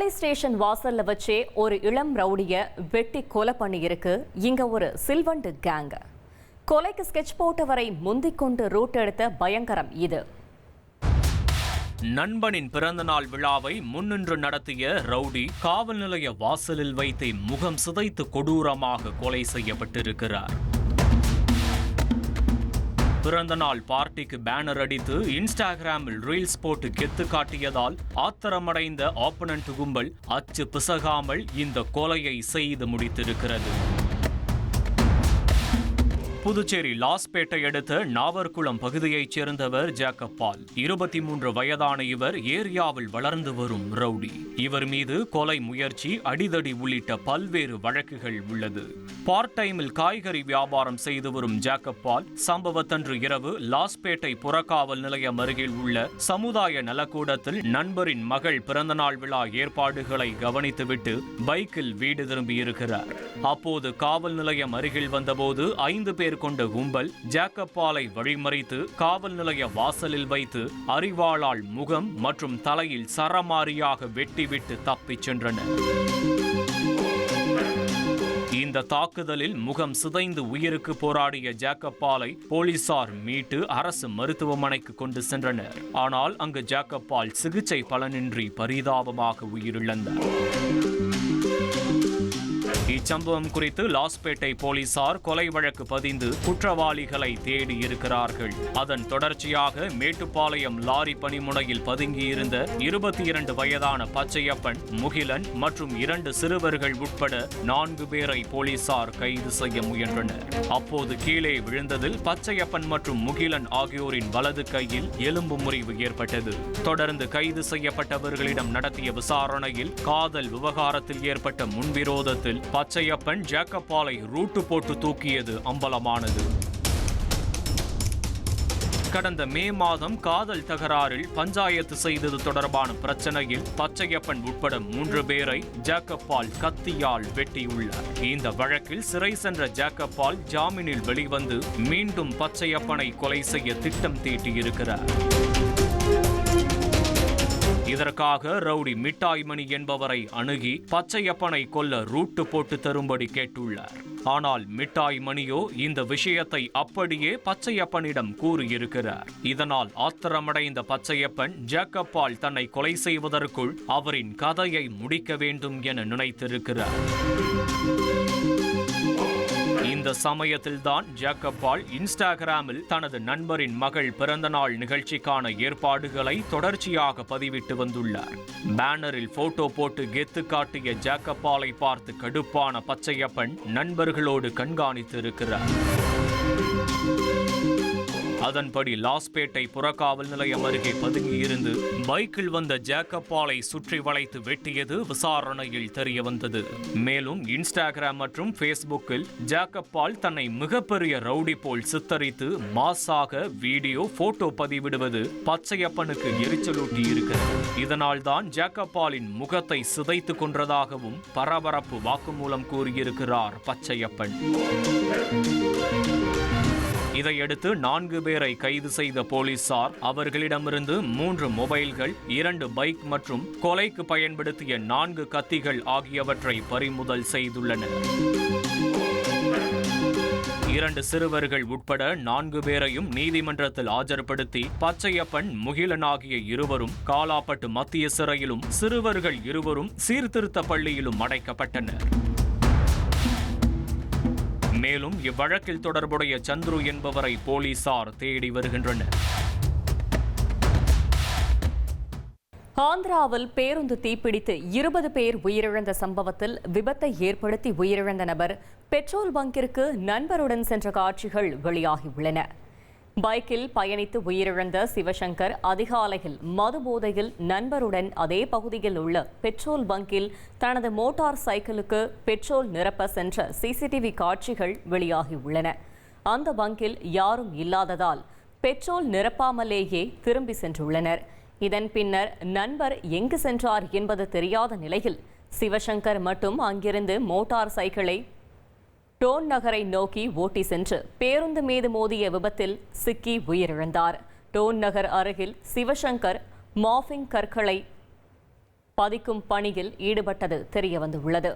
Police station வாசல்ல வச்சே ஒரு இளம் ரவுடிய வெட்டி கொலை பண்ணியிருக்கு. இங்க ஒரு சில்வண்டு கேங் கொலைக்கு ஸ்கெட்ச் போட்டவரை முந்திக் கொண்டு ரூட் எடுத்த பயங்கரம் இது. நண்பனின் பிறந்தநாள் விழாவை முன்னின்று நடத்திய ரவுடி காவல் நிலைய வாசலில் வைத்து முகம் சிதைத்து கொடூரமாக கொலை செய்யப்பட்டிருக்கிறார். பிறந்தநாள் பார்ட்டிக்கு பேனர் அடித்து இன்ஸ்டாகிராமில் ரீல்ஸ் போட்டு கெத்து காட்டியதால் ஆத்திரமடைந்த ஆப்பனண்ட் கும்பல் அச்சு பிசகாமல் இந்த கொலையை செய்து முடித்திருக்கிறது. புதுச்சேரி லாஸ்பேட்டை அடுத்த நாவர்குளம் பகுதியைச் சேர்ந்தவர் ஜேக்கப் பால். இருபத்தி மூன்று வயதான இவர் ஏரியாவில் வளர்ந்து வரும் ரவுடி. இவர் மீது கொலை முயற்சி அடிதடி உள்ளிட்ட பல்வேறு வழக்குகள் உள்ளது. பார்ட் டைமில் காய்கறி வியாபாரம் செய்து வரும் ஜேக்கப் பால் சம்பவத்தன்று இரவு லாஸ்பேட்டை புறக்காவல் நிலையம் அருகில் உள்ள சமுதாய நலக்கூடத்தில் நண்பரின் மகள் பிறந்தநாள் விழா ஏற்பாடுகளை கவனித்துவிட்டு பைக்கில் வீடு திரும்பியிருக்கிறார். அப்போது காவல் நிலையம் அருகில் வந்தபோது ஐந்து பேர் கொண்ட கும்பல் ஜாக்கப்பாலை வழிமறித்து காவல் நிலைய வாசலில் வைத்து அறிவாளால் முகம் மற்றும் தலையில் சரமாரியாக வெட்டிவிட்டு தப்பிச் சென்றனர். இந்த தாக்குதலில் முகம் சிதைந்து உயிருக்கு போராடிய ஜாக்கப்பாலை போலீசார் மீட்டு அரசு மருத்துவமனைக்கு கொண்டு சென்றனர். ஆனால் அங்கு ஜாக்கப்பால் சிகிச்சை பலனின்றி பரிதாபமாக உயிரிழந்தார். இச்சம்பவம் குறித்து லாஸ்பேட்டை போலீசார் கொலை வழக்கு பதிந்து குற்றவாளிகளை தேடி இருக்கிறார்கள். அதன் தொடர்ச்சியாக மேட்டுப்பாளையம் லாரி பணிமுனையில் பதுங்கியிருந்த இருபத்தி இரண்டு வயதான பச்சையப்பன் முகிலன் மற்றும் இரண்டு சிறுவர்கள் உட்பட நான்கு பேரை போலீசார் கைது செய்ய முயன்றனர். அப்போது கீழே விழுந்ததில் பச்சையப்பன் மற்றும் முகிலன் ஆகியோரின் வலது கையில் எலும்பு முறிவு ஏற்பட்டது. தொடர்ந்து கைது செய்யப்பட்டவர்களிடம் நடத்திய விசாரணையில் காதல் விவகாரத்தில் ஏற்பட்ட முன்விரோதத்தில் பச்சையப்பன் ஜேக்கப்பாலை ரூட்டு போட்டு தூக்கியது அம்பலமானது. கடந்த மே மாதம் காதல் தகராறில் பஞ்சாயத்து செய்தது தொடர்பான பிரச்சனையில் பச்சையப்பன் உட்பட மூன்று பேரை ஜாக்கப்பால் கத்தியால் வெட்டியுள்ளார். இந்த வழக்கில் சிறை சென்ற ஜாக்கப்பால் ஜாமீனில் வெளிவந்து மீண்டும் பச்சையப்பனை கொலை செய்ய திட்டம் தீட்டியிருக்கிறார். இதற்காக ரவுடி மிட்டாய்மணி என்பவரை அணுகி பச்சையப்பனை கொல்ல ரூட்டு போட்டு தரும்படி கேட்டுள்ளார். ஆனால் மிட்டாய் மணியோ இந்த விஷயத்தை அப்படியே பச்சையப்பனிடம் கூறியிருக்கிறார். இதனால் ஆத்திரமடைந்த பச்சையப்பன் ஜேக்கப்பால் தன்னை கொலை செய்வதற்குள் அவரின் கதையை முடிக்க வேண்டும் என நினைத்திருக்கிறார். இந்த சமயத்தில்தான் ஜாக்கப்பால் இன்ஸ்டாகிராமில் தனது நண்பரின் மகள் பிறந்தநாள் நிகழ்ச்சிக்கான ஏற்பாடுகளை தொடர்ச்சியாக பதிவிட்டு வந்துள்ளார். பேனரில் போட்டோ போட்டு கெத்து காட்டிய ஜாக்கப்பாலை பார்த்து கடுப்பான பச்சையப்பன் நண்பர்களோடு கண்காணித்து இருக்கிறார் அதன்படி லாஸ்பேட்டை புறக்காவல் நிலையம் அருகே பதுங்கியிருந்து பைக்கில் வந்த ஜேக்கப்பாலை சுற்றி வளைத்து வெட்டியது விசாரணையில் தெரியவந்தது மேலும் இன்ஸ்டாகிராம் மற்றும் ஃபேஸ்புக்கில் ஜேக்கப்பால் தன்னை மிகப்பெரிய ரவுடி போல் சித்தரித்து மாசாக வீடியோ போட்டோ பதிவிடுவது பச்சையப்பனுக்கு எரிச்சலூட்டி இருக்கிறது. இதனால் தான் ஜேக்கப்பாலின் முகத்தை சிதைத்து கொன்றதாகவும் பரபரப்பு வாக்குமூலம் கூறியிருக்கிறார் பச்சையப்பன். இதையடுத்து நான்கு பேரை கைது செய்த போலீசார் அவர்களிடமிருந்து மூன்று மொபைல்கள் இரண்டு பைக் மற்றும் கொலைக்கு பயன்படுத்திய நான்கு கத்திகள் ஆகியவற்றை பறிமுதல் செய்துள்ளனர் இரண்டு சிறுவர்கள் உட்பட நான்கு பேரையும் நீதிமன்றத்தில் ஆஜர்படுத்தி பச்சையப்பன் முகிலன் ஆகிய இருவரும் காலாப்பட்டு மத்திய சிறையிலும் சிறுவர்கள் இருவரும் சீர்திருத்த பள்ளியிலும் அடைக்கப்பட்டனர். மேலும் இவ்வழக்கில் தொடர்புடைய சந்துரு என்பவரை போலீசார் தேடி வருகின்றனர். ஆந்திராவில் பேருந்து தீப்பிடித்து இருபது பேர் உயிரிழந்த சம்பவத்தில் விபத்தை ஏற்படுத்தி உயிரிழந்த நபர் பெட்ரோல் பங்கிற்கு நண்பருடன் சென்ற காட்சிகள் வெளியாகியுள்ளன. பைக்கில் பயணித்து உயிரிழந்த சிவசங்கர் அதிகாலையில் மது போதையில் நண்பருடன் அதே பகுதியில் உள்ள பெட்ரோல் பங்கில் தனது மோட்டார் சைக்கிளுக்கு பெட்ரோல் நிரப்ப சென்ற சிசிடிவி காட்சிகள் வெளியாகியுள்ளன. அந்த பங்கில் யாரும் இல்லாததால் பெட்ரோல் நிரப்பாமலேயே திரும்பி சென்றுள்ளனர். இதன் பின்னர் நண்பர் எங்கு சென்றார் என்பது தெரியாத நிலையில் சிவசங்கர் மட்டும் அங்கிருந்து மோட்டார் சைக்கிளை டோன் நகரை நோக்கி ஓட்டி சென்று பேருந்து மீது மோதிய விபத்தில் சிக்கி உயிரிழந்தார். டோன் நகர் அருகில் சிவசங்கர் மாஃபிங் கற்களை பதிக்கும் பணியில் ஈடுபட்டது தெரிய வந்துள்ளது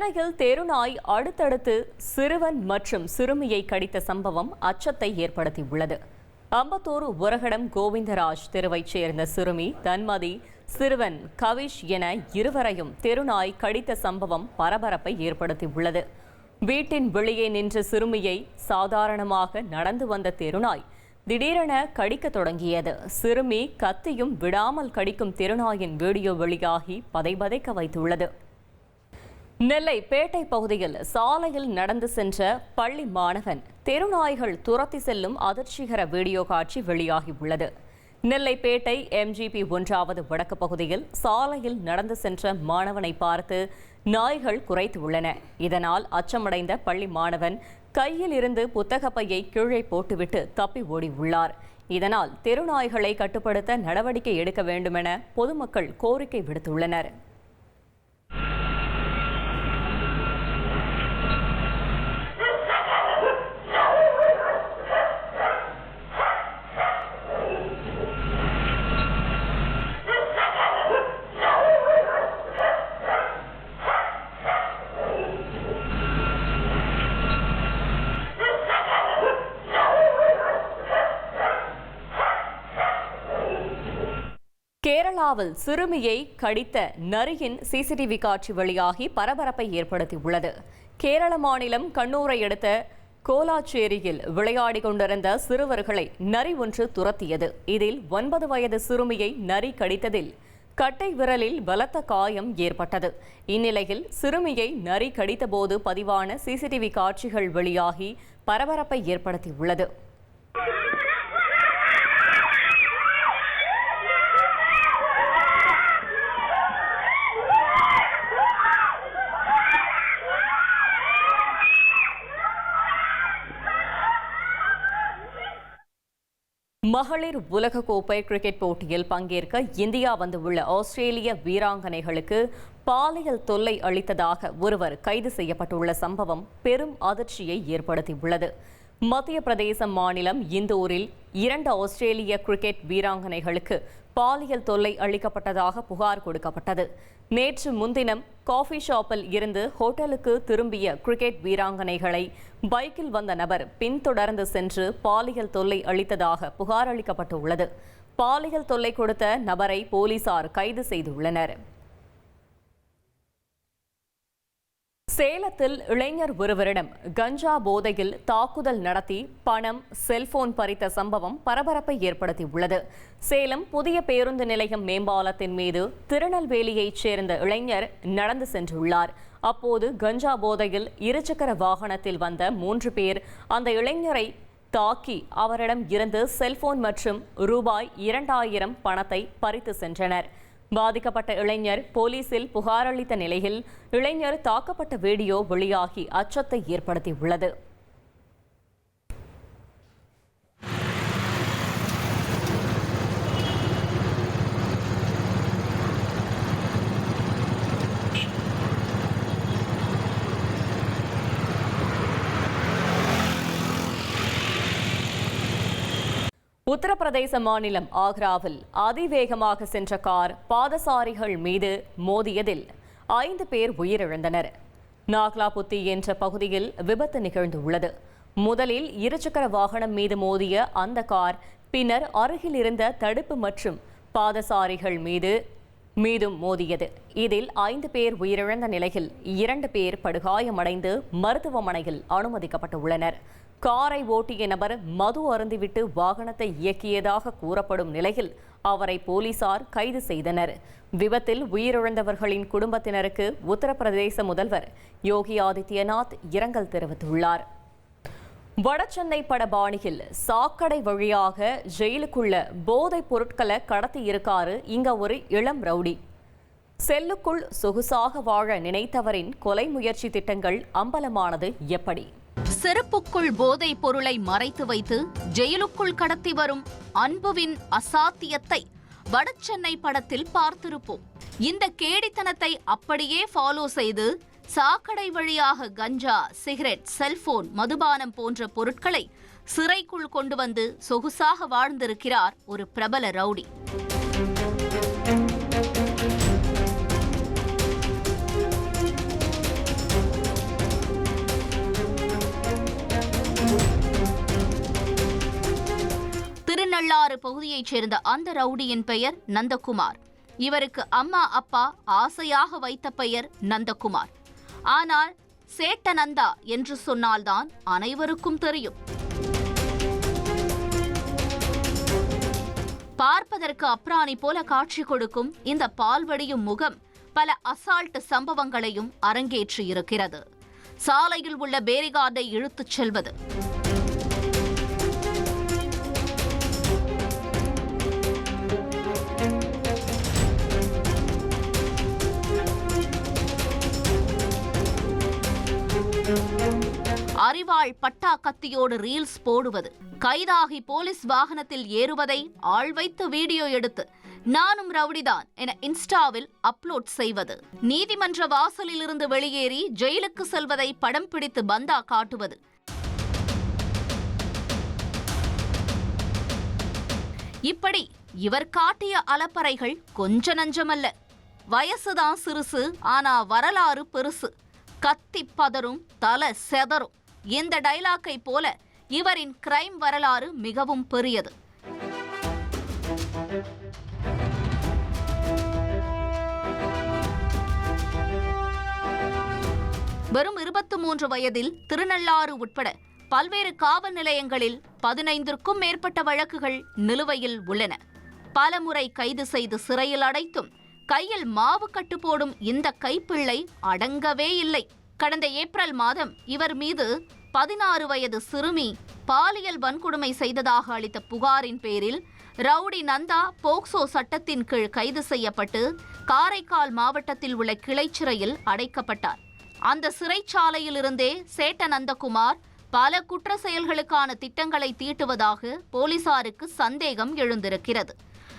சென்னையில் தெருநாய் அடுத்தடுத்து சிறுவன் மற்றும் சிறுமியை கடித்த சம்பவம் அச்சத்தை ஏற்படுத்தியுள்ளது. அம்பத்தூர் உரகடம் கோவிந்தராஜ் தெருவைச் சேர்ந்த சிறுமி தன்மதி சிறுவன் கவிஷ் என இருவரையும் தெருநாய் கடித்த சம்பவம் பரபரப்பை ஏற்படுத்தியுள்ளது. வீட்டின் வெளியே நின்ற சிறுமியை சாதாரணமாக நடந்து வந்த தெருநாய் திடீரென கடிக்க தொடங்கியது. சிறுமி கத்தியும் விடாமல் கடிக்கும் தெருநாயின் வீடியோ வெளியாகி பதைபதைக்க வைத்துள்ளது. நெல்லை பேட்டை பகுதியில் சாலையில் நடந்து சென்ற பள்ளி மாணவன் தெருநாய்கள் துரத்தி செல்லும் அதிர்ச்சிகர வீடியோ காட்சி வெளியாகியுள்ளது நெல்லை பேட்டை எம்ஜிபி ஒன்றாவது வடக்கு பகுதியில் சாலையில் நடந்து சென்ற மாணவனை பார்த்து நாய்கள் குறைத்துள்ளன இதனால் அச்சமடைந்த பள்ளி மாணவன் கையில் இருந்து புத்தகப்பையை கீழே போட்டுவிட்டு தப்பி ஓடி உள்ளார். இதனால் தெருநாய்களை கட்டுப்படுத்த நடவடிக்கை எடுக்க வேண்டுமென பொதுமக்கள் கோரிக்கை விடுத்துள்ளனர். கேரளாவில் சிறுமியை கடித்த நரியின் சிசிடிவி காட்சி வெளியாகி பரபரப்பை ஏற்படுத்தியுள்ளது. கேரள மாநிலம் கண்ணூரை அடுத்த கோலாச்சேரியில் விளையாடிக் கொண்டிருந்த சிறுவர்களை நரி ஒன்று துரத்தியது. இதில் ஒன்பது வயது சிறுமியை நரி கடித்ததில் கட்டை விரலில் பலத்த காயம் ஏற்பட்டது. இந்நிலையில் சிறுமியை நரி கடித்தபோது பதிவான சிசிடிவி காட்சிகள் வெளியாகி பரபரப்பை ஏற்படுத்தியுள்ளது. மகளிர் உலகக்கோப்பை கிரிக்கெட் போட்டியில் பங்கேற்க இந்தியா வந்துள்ள ஆஸ்திரேலிய வீராங்கனைகளுக்கு பாலியல் தொல்லை அளித்ததாக ஒருவர் கைது செய்யப்பட்டுள்ள சம்பவம் பெரும் அதிர்ச்சியை ஏற்படுத்தியுள்ளது. மத்திய பிரதேச மாநிலம் இந்தூரில் இரண்டு ஆஸ்திரேலிய கிரிக்கெட் வீராங்கனைகளுக்கு பாலியல் தொல்லை அளிக்கப்பட்டதாக புகார் கொடுக்கப்பட்டது. நேற்று முன்தினம் காஃபி ஷாப்பில் இருந்து ஹோட்டலுக்கு திரும்பிய கிரிக்கெட் வீராங்கனைகளை பைக்கில் வந்த நபர் பின்தொடர்ந்து சென்று பாலியல் தொல்லை அளித்ததாக புகார் அளிக்கப்பட்டுள்ளது. பாலியல் தொல்லை கொடுத்த நபரை போலீசார் கைது செய்துள்ளனர். சேலத்தில் இளைஞர் ஒருவரிடம் கஞ்சா போதையில் தாக்குதல் நடத்தி பணம் செல்போன் பறித்த சம்பவம் பரபரப்பை ஏற்படுத்தியுள்ளது. சேலம் புதிய பேருந்து நிலையம் மேம்பாலத்தின் மீது திருநெல்வேலியைச் சேர்ந்த இளைஞர் நடந்து சென்றுள்ளார். அப்போது கஞ்சா போதையில் இருசக்கர வாகனத்தில் வந்த மூன்று பேர் அந்த இளைஞரை தாக்கி அவரிடம் இருந்து செல்போன் மற்றும் ரூபாய் இரண்டாயிரம் பணத்தை பறித்து சென்றனர். பாதிக்கப்பட்ட இளைஞர் போலீசில் புகார் அளித்த நிலையில் இளைஞர் தாக்கப்பட்ட வீடியோ வெளியாகி அச்சத்தை ஏற்படுத்தியுள்ளது. உத்தரப்பிரதேச மாநிலம் ஆக்ராவில் அதிவேகமாக சென்ற கார் பாதசாரிகள் மீது மோதியதில் ஐந்து பேர் உயிரிழந்தனர். நாக்லாபுத்தி என்ற பகுதியில் விபத்து நிகழ்ந்துள்ளது. முதலில் இருசக்கர வாகனம் மீது மோதிய அந்த கார் பின்னர் அருகில் இருந்த தடுப்பு மற்றும் பாதசாரிகள் மீது மீதும் மோதியது. இதில் ஐந்து பேர் உயிரிழந்த நிலையில் இரண்டு பேர் படுகாயமடைந்து மருத்துவமனையில் அனுமதிக்கப்பட்டுள்ளனர். காரை ஓட்டிய நபர் மது அருந்திவிட்டு வாகனத்தை இயக்கியதாக கூறப்படும் நிலையில் அவரை போலீசார் கைது செய்தனர். விபத்தில் உயிரிழந்தவர்களின் குடும்பத்தினருக்கு உத்தரப்பிரதேச முதல்வர் யோகி ஆதித்யநாத் இரங்கல் தெரிவித்துள்ளார். வடசென்னை பட பாணியில் சாக்கடை வழியாக ஜெயிலுக்குள்ள போதைப் பொருட்களை கடத்தி இருக்காரு இங்க ஒரு இளம் ரவுடி. செல்லுக்குள் சொகுசாக வாழ நினைத்தவரின் கொலை முயற்சி திட்டங்கள் அம்பலமானது எப்படி? செருப்புக்குள் போதைப் பொருளை மறைத்து வைத்து ஜெயிலுக்குள் கடத்தி வரும் அன்புவின் அசாத்தியத்தை வடசென்னை படத்தில் பார்த்திருப்போம். இந்த கேடித்தனத்தை அப்படியே ஃபாலோ செய்து சாக்கடை வழியாக கஞ்சா சிகரெட் செல்போன் மதுபானம் போன்ற பொருட்களை சிறைக்குள் கொண்டு வந்து சொகுசாக வாழ்ந்திருக்கிறார் ஒரு பிரபல ரவுடி. திருநள்ளாறு பகுதியைச் சேர்ந்த அந்த ரவுடியின் பெயர் நந்தகுமார். இவருக்கு அம்மா அப்பா ஆசையாக வைத்த பெயர் நந்தகுமார். ஆனால் சேட்ட நந்தா என்று சொன்னால்தான் அனைவருக்கும் தெரியும். பார்ப்பதற்கு அப்ராணி போல காட்சி கொடுக்கும் இந்த பால்வடியும் முகம் பல அசால்ட் சம்பவங்களையும் அரங்கேற்றியிருக்கிறது. சாலையில் உள்ள பேரிகார்டை இழுத்துச் செல்வது. அறிவாள் பட்டா கத்தியோடு ரீல்ஸ் போடுவது. கைதாகி போலீஸ் வாகனத்தில் ஏறுவதை ஆள் வைத்து வீடியோ எடுத்து. நானும் ரவுடிதான் என இன்ஸ்டாவில் அப்லோட் செய்வது. நீதிமன்ற வாசலில் இருந்து வெளியேறி ஜெயிலுக்கு செல்வதை படம் பிடித்து பந்தா காட்டுவது. இப்படி இவர் காட்டிய அலப்பறைகள் கொஞ்ச நஞ்சமல்ல. வயசுதான் சிறுசு ஆனா வரலாறு பெருசு. கத்தி பதறும் தலை செதறும். இந்த டைலாக்கை போல இவரின் கிரைம் வரலாறு மிகவும் பெரியது. வெறும் இருபத்து மூன்று வயதில் திருநள்ளாறு உட்பட பல்வேறு காவல் நிலையங்களில் பதினைந்திற்கும் மேற்பட்ட வழக்குகள் நிலுவையில் உள்ளன. பலமுறை கைது செய்து சிறையில் அடைத்தும் கையில் மாவு கட்டு போடும் இந்த கைப்பிள்ளை அடங்கவே இல்லை. கடந்த ஏப்ரல் மாதம் இவர் மீது பதினாறு வயது சிறுமி பாலியல் வன்கொடுமை செய்ததாக அளித்த புகாரின் பேரில் ரவுடி நந்தா போக்சோ சட்டத்தின் கீழ் கைது செய்யப்பட்டு காரைக்கால் மாவட்டத்தில் உள்ள கிளைச்சிறையில் அடைக்கப்பட்டார். அந்த சிறைச்சாலையிலிருந்தே சேட்ட நந்தகுமார் பல குற்ற செயல்களுக்கான திட்டங்களை தீட்டுவதாக போலீசாருக்கு சந்தேகம் எழுந்திருக்கிறது.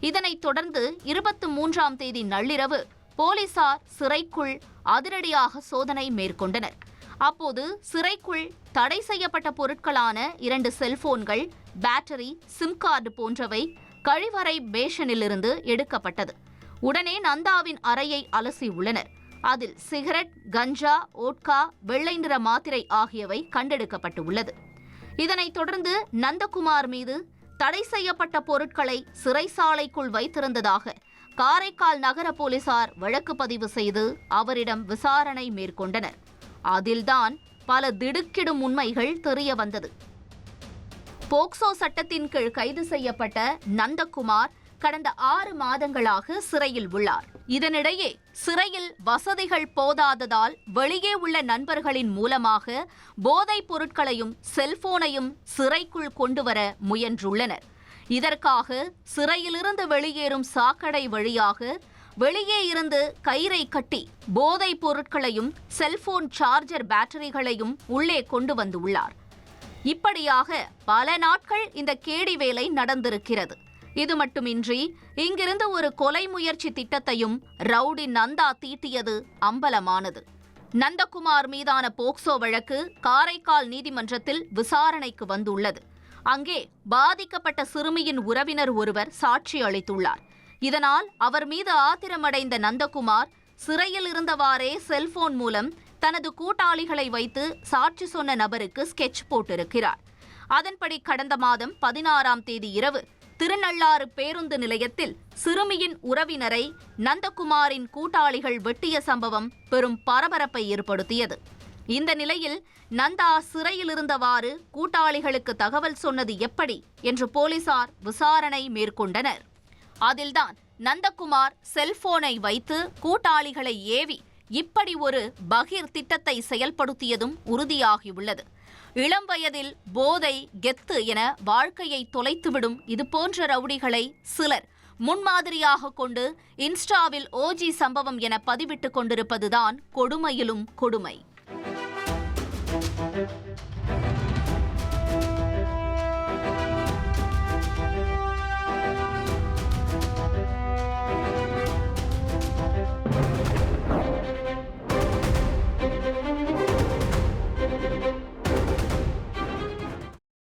இதனைத் தொடர்ந்து இருபத்தி மூன்றாம் தேதி நள்ளிரவு போலீசார் சிறைக்குள் அதிரடியாக சோதனை மேற்கொண்டனர். அப்போது சிறைக்குள் தடை செய்யப்பட்ட பொருட்களான இரண்டு செல்போன்கள் பேட்டரி சிம் கார்டு போன்றவை கழிவறை பேஷனிலிருந்து எடுக்கப்பட்டது. உடனே நந்தாவின் அறையை அலசி உள்ளனர். அதில் சிகரெட் கஞ்சா ஓட்கா வெள்ளை நிற மாத்திரை ஆகியவை கண்டெடுக்கப்பட்டு உள்ளது. இதனைத் தொடர்ந்து நந்தகுமார் மீது தடை செய்யப்பட்ட பொருட்களை சிறைசாலைக்குள் வைத்திருந்ததாக காரைக்கால் நகர போலீசார் வழக்கு பதிவு செய்து அவரிடம் விசாரணை மேற்கொண்டனர். அதில்தான் பல திடுக்கிடும் உண்மைகள் தெரிய வந்தது. போக்சோ சட்டத்தின் கீழ் கைது செய்யப்பட்ட நந்தகுமார் கடந்த ஆறு மாதங்களாக சிறையில் உள்ளார். இதனிடையே சிறையில் வசதிகள் போதாததால் வெளியே உள்ள நண்பர்களின் மூலமாக போதைப் பொருட்களையும் செல்போனையும் சிறைக்குள் கொண்டுவர முயன்றுள்ளனர். இதற்காக சிறையிலிருந்து வெளியேறும் சாக்கடை வழியாக வெளியே இருந்து கயிறை கட்டி போதைப் பொருட்களையும் செல்போன் சார்ஜர் பேட்டரிகளையும் உள்ளே கொண்டு வந்துள்ளார். இப்படியாக பல நாட்கள் இந்த கேடி வேலை நடந்திருக்கிறது. இது மட்டுமின்றி இங்கிருந்து ஒரு கொலை முயற்சி திட்டத்தையும் ரவுடி நந்தா தீட்டியது அம்பலமானது. நந்தகுமார் மீதான போக்சோ வழக்கு காரைக்கால் நீதிமன்றத்தில் விசாரணைக்கு வந்துள்ளது. அங்கே பாதிக்கப்பட்ட சிறுமியின் உறவினர் ஒருவர் சாட்சி அளித்துள்ளார். இதனால் அவர் மீது ஆத்திரமடைந்த நந்தகுமார் சிறையில் இருந்தவாறே செல்போன் மூலம் தனது கூட்டாளிகளை வைத்து சாட்சி சொன்ன நபருக்கு ஸ்கெட்ச் போட்டிருக்கிறார். அதன்படி கடந்த மாதம் பதினாறாம் தேதி இரவு திருநள்ளாறு பேருந்து நிலையத்தில் சிறுமியின் உறவினரை நந்தகுமாரின் கூட்டாளிகள் வெட்டிய சம்பவம் பெரும் பரபரப்பை ஏற்படுத்தியது. இந்த நிலையில் நந்தா சிறையில் இருந்தவாறு கூட்டாளிகளுக்கு தகவல் சொன்னது எப்படி என்று போலீசார் விசாரணை மேற்கொண்டனர். அதில்தான் நந்தகுமார் செல்போனை வைத்து கூட்டாளிகளை ஏவி இப்படி ஒரு பகிர் திட்டத்தை செயல்படுத்தியதும் உறுதியாகியுள்ளது. இளம் வயதில் போதை கெத்து என வாழ்க்கையை தொலைத்துவிடும் இதுபோன்ற ரவுடிகளை சிலர் முன்மாதிரியாக கொண்டு இன்ஸ்டாவில் ஓஜி சம்பவம் என பதிவிட்டுக் கொண்டிருப்பதுதான் கொடுமையிலும் கொடுமை.